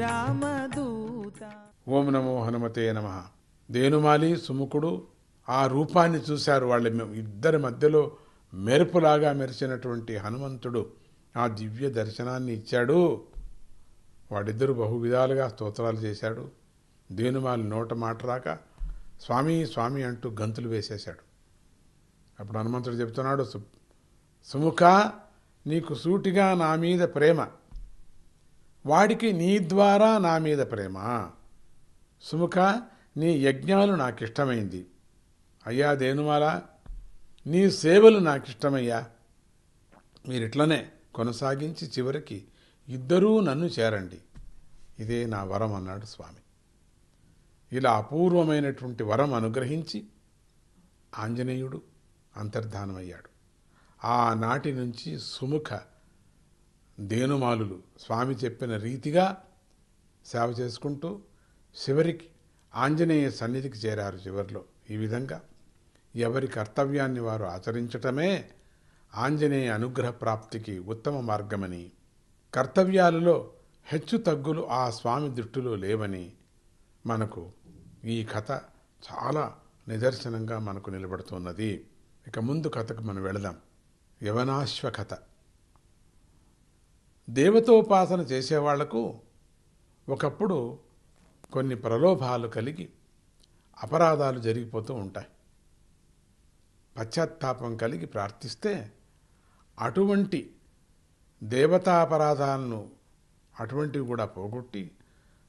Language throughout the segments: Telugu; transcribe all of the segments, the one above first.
శ్రీరామదూత. ఓం నమో హనుమతే నమ. దేనుమాలి సుముఖుడు ఆ రూపాన్ని చూశారు వాళ్ళ ఇద్దరి మధ్యలో మెరుపులాగా మెరిసినటువంటి హనుమంతుడు. ఆ దివ్య దర్శనాన్ని ఇచ్చాడు. వాడిద్దరు బహు విధాలుగా స్తోత్రాలు చేశాడు. దేనుమాలి నోట మాట రాక స్వామి స్వామి అంటూ గంతులు వేసేశాడు. అప్పుడు హనుమంతుడు చెప్తున్నాడు సుముఖ నీకు సూటిగా నా మీద ప్రేమ. వాడికి నీ ద్వారా నా మీద ప్రేమ. సుముఖ నీ యజ్ఞాలు నాకిష్టమైంది. అయ్యా దేనుమాల? నీ సేవలు నాకు ఇష్టమయ్యా మీరిట్లనే కొనసాగించి చివరికి ఇద్దరూ నన్ను చేరండి. ఇదే నా వరం అన్నాడు స్వామి. ఇలా అపూర్వమైనటువంటి వరం అనుగ్రహించి ఆంజనేయుడు అంతర్ధానమయ్యాడు. ఆనాటి నుంచి సుముఖ దేనుమాలులు స్వామి చెప్పిన రీతిగా సేవ చేసుకుంటూ చివరికి ఆంజనేయ సన్నిధికి చేరారు చివరిలో. ఈ విధంగా ఎవరి కర్తవ్యాన్ని వారు ఆచరించటమే ఆంజనేయ అనుగ్రహ ప్రాప్తికి ఉత్తమ మార్గమని కర్తవ్యాలలో హెచ్చు తగ్గులు ఆ స్వామి దృష్టిలో లేవని మనకు ఈ కథ చాలా నిదర్శనంగా మనకు నిలబడుతున్నది. ఇక ముందు కథకు మనం వెళదాం. యవనాశ్వ కథ. దేవతోపాసన చేసేవాళ్ళకు ఒకప్పుడు కొన్ని ప్రలోభాలు కలిగి అపరాధాలు జరిగిపోతూ ఉంటాయి. పశ్చాత్తాపం కలిగి ప్రార్థిస్తే అటువంటి దేవతాపరాధాలను అటువంటివి కూడా పోగొట్టి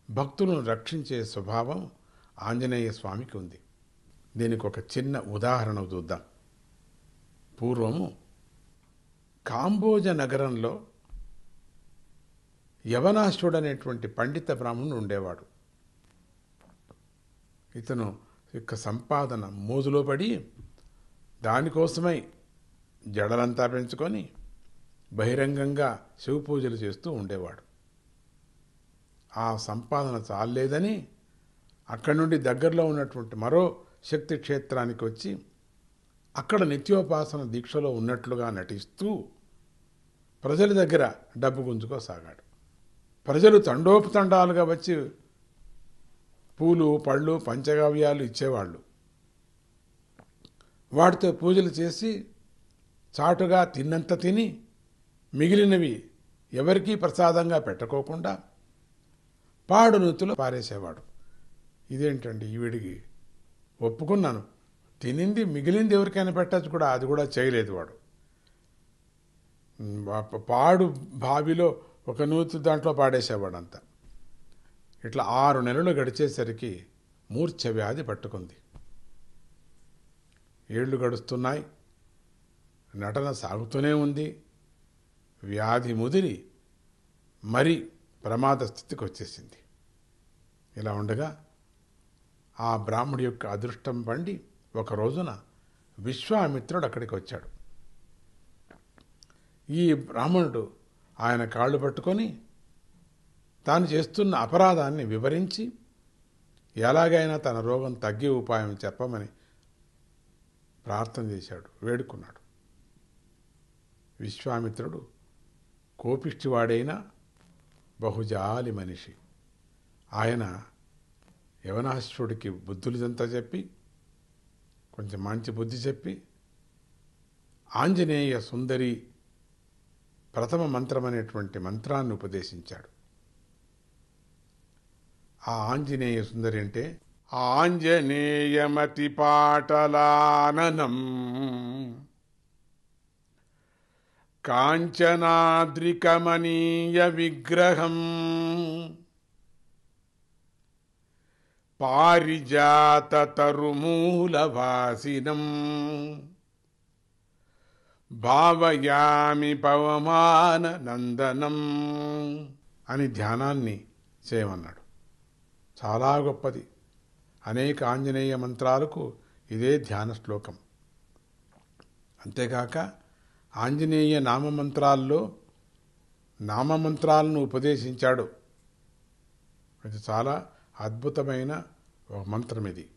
భక్తులను రక్షించే స్వభావం ఆంజనేయ స్వామికి ఉంది. దీనికి ఒక చిన్న ఉదాహరణ చూద్దాం. పూర్వము కాంబోజ నగరంలో యవనాశుడు అనేటువంటి పండిత బ్రాహ్మణుడు ఉండేవాడు. ఇతను యొక్క సంపాదన మోజులో పడి దానికోసమై జడలంతా పెంచుకొని బహిరంగంగా శివ పూజలు చేస్తూ ఉండేవాడు. ఆ సంపాదన చాలేదని అక్కడి నుండి దగ్గరలో ఉన్నటువంటి మరో శక్తి క్షేత్రానికి వచ్చి అక్కడ నిత్యోపాసన దీక్షలో ఉన్నట్లుగా నటిస్తూ ప్రజల దగ్గర డబ్బు గుంజుకోసాగాడు. ప్రజలు తండోపతండాలుగా వచ్చి పూలు పళ్ళు పంచగవ్యాలు ఇచ్చేవాళ్ళు. వాటితో పూజలు చేసి చాటుగా తిన్నంత తిని మిగిలినవి ఎవరికీ ప్రసాదంగా పెట్టుకోకుండా పాడు నూతులు పారేసేవాడు. ఇదేంటండి ఈవిడికి ఒప్పుకున్నాను. తినింది మిగిలింది ఎవరికైనా పెట్టచ్చు కూడా అది కూడా చేయలేదు వాడు. పాడు బావిలో ఒక నూతు దాంట్లో పాడేసేవాడంతా. ఇట్లా ఆరు నెలలు గడిచేసరికి మూర్ఛ వ్యాధి పట్టుకుంది. ఏళ్ళు గడుస్తున్నాయి. నటన సాగుతూనే ఉంది. వ్యాధి ముదిరి మరి ప్రమాద స్థితికి వచ్చేసింది ఇలా ఉండగా ఆ బ్రాహ్మడి యొక్క అదృష్టం పండి ఒక రోజున విశ్వామిత్రుడు అక్కడికి వచ్చాడు ఈ బ్రాహ్మణుడు ఆయన కాళ్ళు పట్టుకొని తాను చేస్తున్న అపరాధాన్ని వివరించి ఎలాగైనా తన రోగం తగ్గే ఉపాయం చెప్పమని ప్రార్థన చేశాడు వేడుకున్నాడు. విశ్వామిత్రుడు కోపిష్టివాడైన బహుజాలి మనిషి. ఆయన యవనాశ్రుడికి బుద్ధులదంతా చెప్పి కొంచెం మంచి బుద్ధి చెప్పి ఆంజనేయ సుందరి ప్రథమ మంత్రం అనేటువంటి మంత్రాన్ని ఉపదేశించాడు. ఆ ఆంజనేయ సుందరి అంటే ఆంజనేయమతి పాటలాననం కాంచనాద్రికమనీయ విగ్రహం పారిజాత తరుమూలవాసినం భావయామి పవమాన నందనం అని ధ్యానాన్ని చేయమన్నాడు. చాలా గొప్పది. అనేక ఆంజనేయ మంత్రాలకు ఇదే ధ్యాన శ్లోకం. అంతేకాక ఆంజనేయ నామమంత్రాల్లో నామమంత్రాలను ఉపదేశించాడు. ఇది చాలా అద్భుతమైన ఒక మంత్రం ఇది